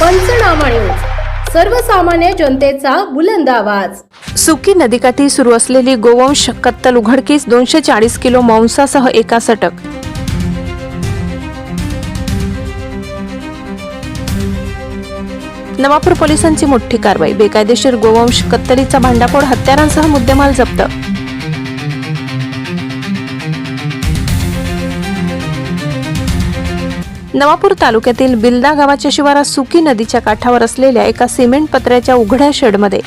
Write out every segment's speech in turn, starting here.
पंचनामा न्यूज सर्वसामान्य जनतेचा बुलंद आवाज. सुकी नदीकाठी सुरू असलेली गोवंश कत्तल उघडकीस दोनशे चाळीस किलो मांसासह एका सटक. नवापूर पोलिसांची मोठी कारवाई बेकायदेशीर गोवंश कत्तलीचा भांडाफोड हत्यारांसह मुद्देमाल जप्त. नवापूर तालुक्यातील बिल्दा गावाच्या शिवारात सुकी नदीच्या काठावर असलेल्या एका सिमेंट पत्र्याच्या उघड्या शेडमध्ये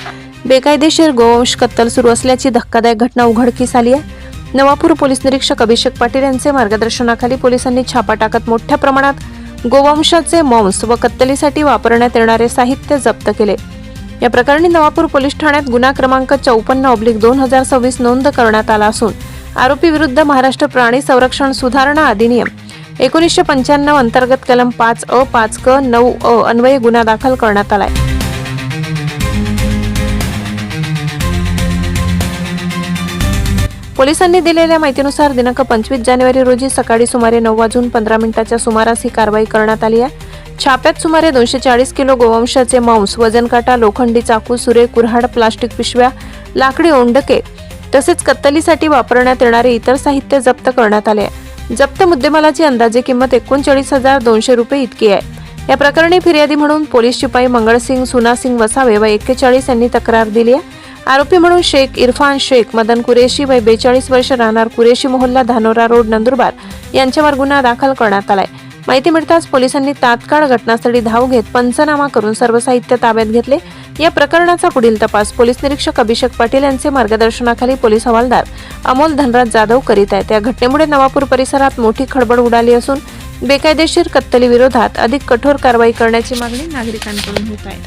बेकायदेशीर गोवंश कत्तल सुरू असल्याची धक्कादायक घटना उघडकीस आली आहे. नवापूर पोलीस निरीक्षक अभिषेक पाटील यांचे मार्गदर्शनाखाली पोलिसांनी छापा टाकत मोठ्या प्रमाणात गोवंशाचे मांस व कत्तलीसाठी वापरण्यात येणारे साहित्य जप्त केले. या प्रकरणी नवापूर पोलीस ठाण्यात गुन्हा क्रमांक चौपन्न ऑब्लिक दोन हजार सव्वीस नोंद करण्यात आला असून आरोपी विरुद्ध महाराष्ट्र प्राणी संरक्षण सुधारणा अधिनियम एकोणीसशे पंच्याण्णव अंतर्गत कलम पाच अ पाच क नऊ अ अन्वये गुन्हा दाखल करण्यात आलाय. पोलिसांनी दिलेल्या माहितीनुसार दिनांक पंचवीस जानेवारी रोजी सकाळी सुमारे नऊ वाजून पंधरा मिनिटाच्या सुमारास ही कारवाई करण्यात आली आहे. छाप्यात सुमारे दोनशे चाळीस किलो गोवंशाचे मांस वजन काटा लोखंडी चाकू सुरे कुऱ्हाड प्लास्टिक पिशव्या लाकडी ओंडके तसेच कत्तलीसाठी वापरण्यात येणारे इतर साहित्य जप्त करण्यात आले आहे. जप्त मुद्देमालाची अंदाजे किंमत एकोणचाळीस हजार दोनशे रुपये इतकी आहे. या प्रकरणी फिर्यादी म्हणून पोलीस शिपाई मंगळसिंग सुनासिंग वसावे व एक्केचाळीस यांनी तक्रार दिली आहे. आरोपी म्हणून शेख इरफान शेख मदन कुरेशी व बेचाळीस वर्ष राहणार कुरेशी मोहल्ला धानोरा रोड नंदुरबार यांच्यावर गुन्हा दाखल करण्यात आलाय. माहिती मिळताच पोलिसांनी तात्काळ घटनास्थळी धाव घेत पंचनामा करून सर्व साहित्य ताब्यात घेतले. या प्रकरणाचा पुढील तपास पोलीस निरीक्षक अभिषेक पाटील यांचे मार्गदर्शनाखाली पोलीस हवालदार अमोल धनराज जाधव करीत आहेत. या घटनेमुळे नवापूर परिसरात मोठी खळबळ उडाली असून बेकायदेशीर कत्तली विरोधात अधिक कठोर कारवाई करण्याची मागणी नागरिकांकडून होत आहे.